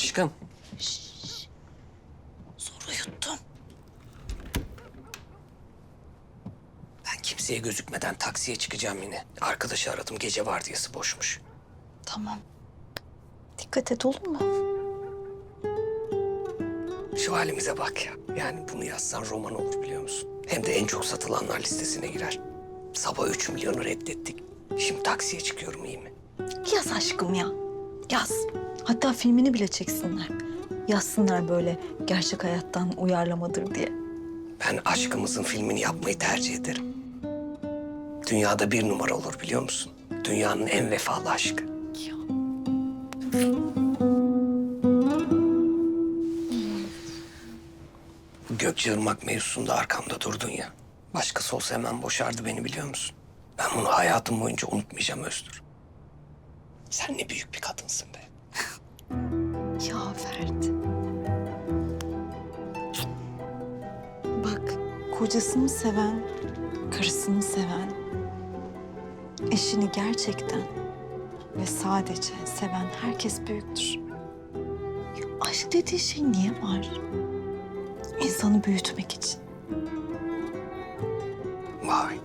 Aşkım. Zoru yuttum. Ben kimseye gözükmeden taksiye çıkacağım yine. Arkadaşı aradım gece vardiyası boşmuş. Tamam. Dikkat et olur mu? Şu halimize bak ya. Yani bunu yazsan roman olur biliyor musun? Hem de en çok satılanlar listesine girer. Sabah 3 milyonu reddettik. Şimdi taksiye çıkıyorum iyi mi? Yaz aşkım ya. Yaz. Hatta filmini bile çeksinler. Yazsınlar böyle gerçek hayattan uyarlamadır diye. Ben aşkımızın filmini yapmayı tercih ederim. Dünyada bir numara olur biliyor musun? Dünyanın en vefalı aşkı. Bu Gökçeırmak mevzusunda arkamda durdun ya. Başkası olsa hemen boşardı beni biliyor musun? Ben bunu hayatım boyunca unutmayacağım Özgür. Sen ne büyük bir kadınsın be. Ya Ferdi. Bak kocasını seven, karısını seven, eşini gerçekten ve sadece seven herkes büyüktür. Ya aşk dediği şey niye var? İnsanı büyütmek için. Vay.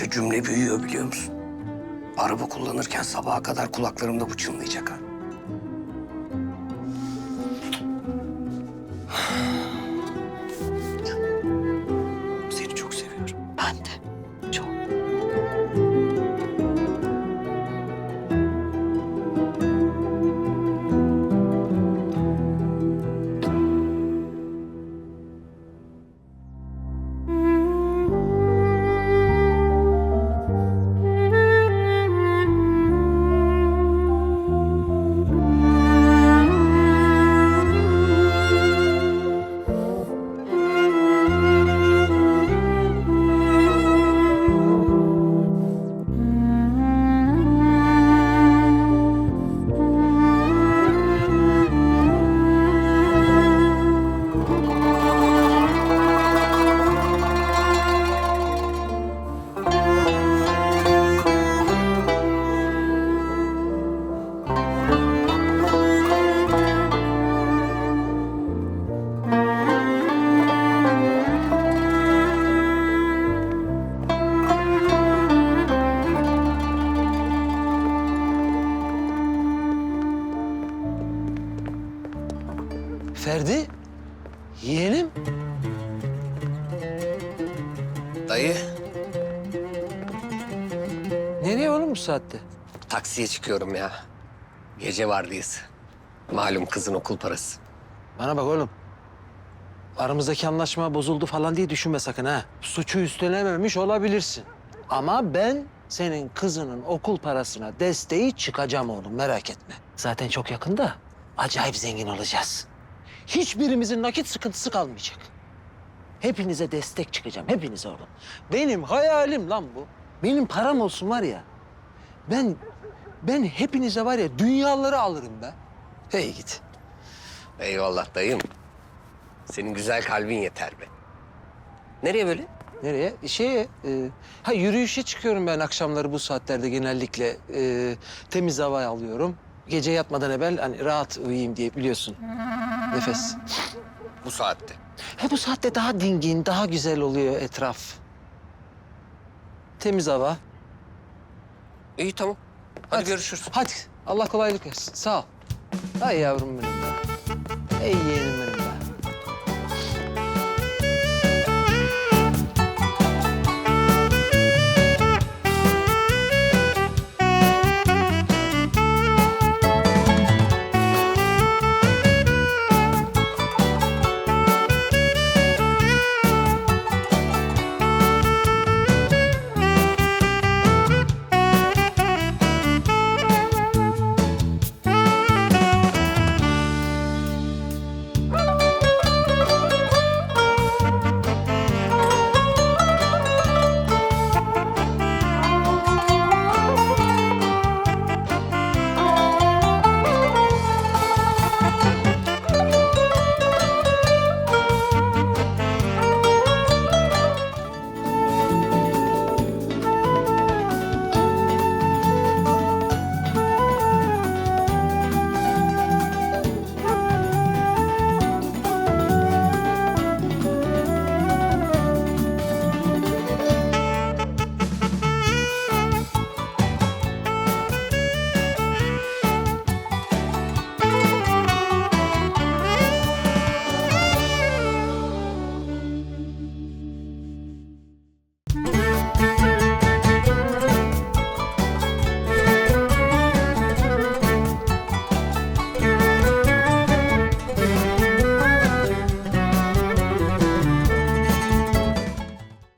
Durdukça cümle büyüyor biliyor musun? Araba kullanırken sabaha kadar kulaklarımda bu çınlayacak ha. Seni çok seviyorum. Ben de Ferdi, yeğenim. Dayı Nereye oğlum bu saatte? taksiye çıkıyorum ya. Gece vardiyası. Malum kızın okul parası. Bana bak oğlum. Aramızdaki anlaşma bozuldu falan diye düşünme sakın ha. Suçu üstlenememiş olabilirsin. Ama ben senin kızının okul parasına desteği çıkacağım oğlum merak etme. Zaten çok yakında acayip zengin olacağız. Hiçbirimizin nakit sıkıntısı kalmayacak. Hepinize destek çıkacağım, hepinize oğlum. Benim hayalim lan bu. Benim param olsun var ya. Ben, ben hepinize var ya dünyaları alırım be. Hey git. Eyvallah dayım. Senin güzel kalbin yeter be. Nereye böyle? Nereye? Şeye, e, ha yürüyüşe çıkıyorum ben akşamları bu saatlerde genellikle. E, temiz hava alıyorum. Gece yatmadan evvel hani rahat uyuyayım diye biliyorsun. Nefes. Bu saatte. He bu saatte daha dingin, daha güzel oluyor etraf. Temiz hava. İyi tamam. Hadi, görüşürüz. Hadi Allah kolaylık versin. Sağ ol. Ay yavrum benim. be. Ey yeğenim